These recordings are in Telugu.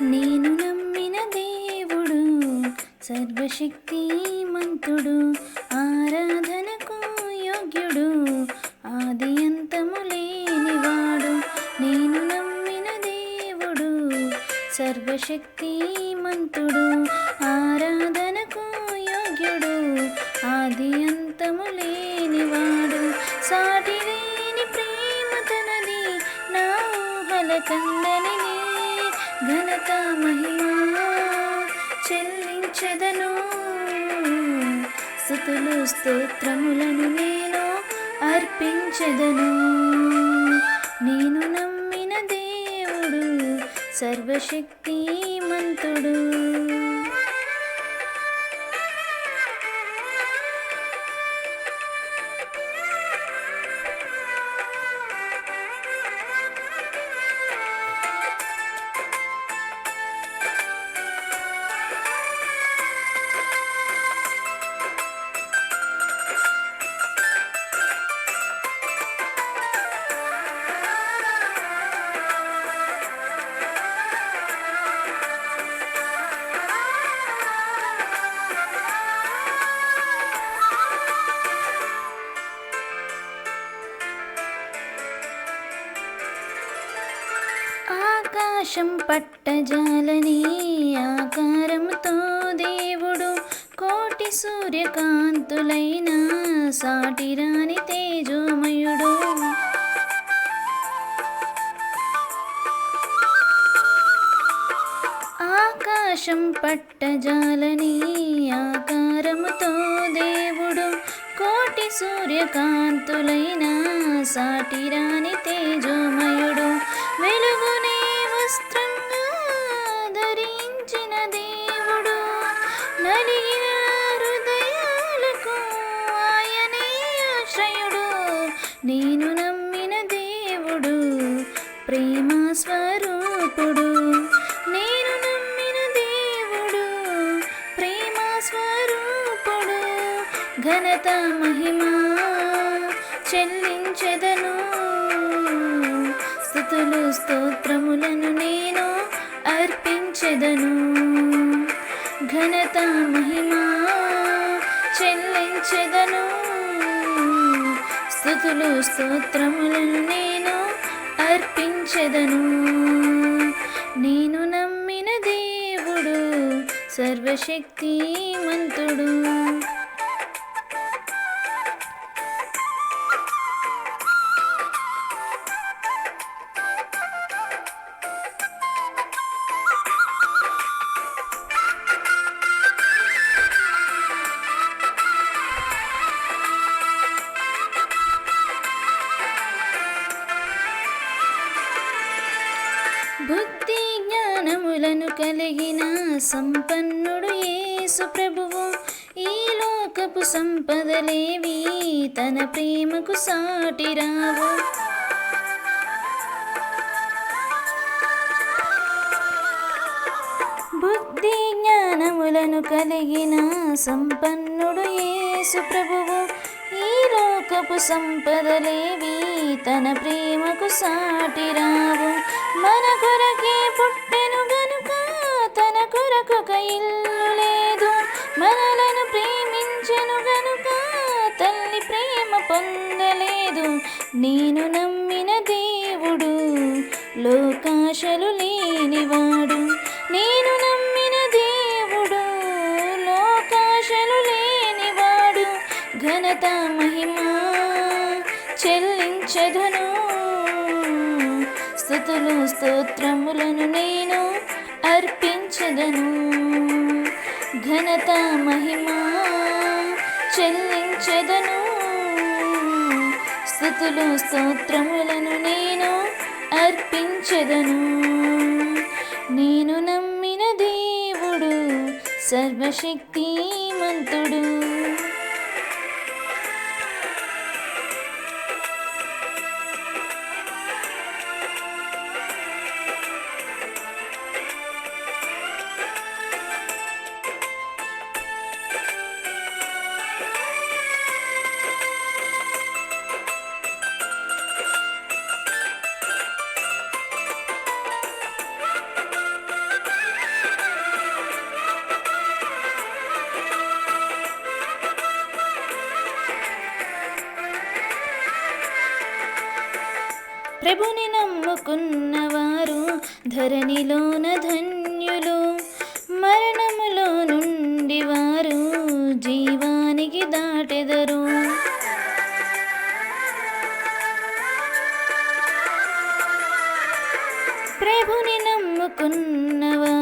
నేను నమ్మిన దేవుడు సర్వశక్తి మంతుడు ఆరాధనకు యోగ్యుడు ఆది అంతము లేనివాడు. నేను నమ్మిన దేవుడు సర్వశక్తి మంతుడు ఆరాధనకు యోగ్యుడు ఆది అంతము లేనివాడు. సాటి లేని ప్రేమ తనది నా ఊహల ఘనత మహిమా చెల్లించెదను. స్థుతులు స్తోత్రములను నేను అర్పించెదను. నేను నమ్మిన దేవుడు సర్వశక్తిమంతుడు. ఆకాశం పట్టజాలని ఆకారముతో దేవుడు కోటి సూర్యకాంతులైన సాటిరాని తేజోమయుడు. ఆకాశం పట్టజాలని ఆకారముతో దేవుడు కోటి సూర్యకాంతులైన సాటిరాని తేజోమయుడు. వెలుగుని ప్రేమ స్వరూపుడు నేను నమ్మిన దేవుడు ప్రేమ స్వరూపుడు ఘనత మహిమా చెల్లించెదను. స్థుతులు స్తోత్రములను నేను అర్పించెదను. ఘనత మహిమా చెల్లించెదను. స్థుతులు స్తోత్రములను నేను అర్పించెదను. నేను నమ్మిన దేవుడు సర్వశక్తిమంతుడు. కలిగిన సంపన్నుడు యేసు ప్రభువు. ఈ లోకపు సంపదలేవి తన ప్రేమకు సాటిరావు. బుద్ధి జ్ఞానములను కలిగిన సంపన్నుడు యేసు ప్రభువు. ఈ లోకపు సంపదలేవి తన ప్రేమకు సాటిరావు. మన కొరకే పుట్టెను గనుక తన కొరకొక ఇల్లు లేదు. మనలను ప్రేమించను గనుక తల్లి ప్రేమ పొందలేదు. నేను స్థుతులు స్తోత్రములను నేను అర్పించదను. ఘనత మహిమా చెల్లించదను. స్థుతులు స్తోత్రములను నేను అర్పించదను. నేను నమ్మిన దేవుడు సర్వశక్తిమంతుడు. ప్రభుని నమ్ముకున్నవారు ధరణిలోన ధన్యులు మరణములో నుండి వారు జీవానికి దాటెదరు. ప్రభుని నమ్ముకున్నవారు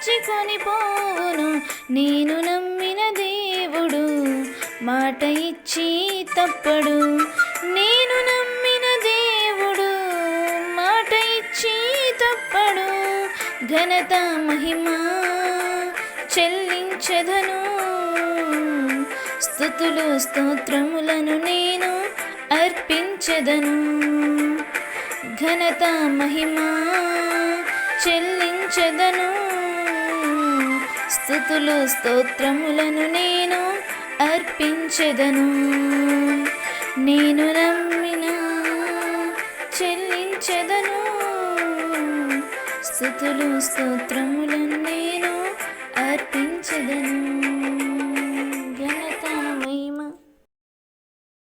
వచ్చి కొనిపోవును నేను నమ్మిన దేవుడు మాట ఇచ్చి తప్పడు. నేను నమ్మిన దేవుడు మాట ఇచ్చి తప్పడు. ఘనత మహిమ చెల్లించదను. స్థుతులు స్తోత్రములను నేను అర్పించదను. ఘనత మహిమ చెల్లించదను. స్థుతులు స్తోత్రములను నేను అర్పించెదను. నేను నమ్మిన చెల్లించెదను. స్థుతులు స్తోత్రములను నేను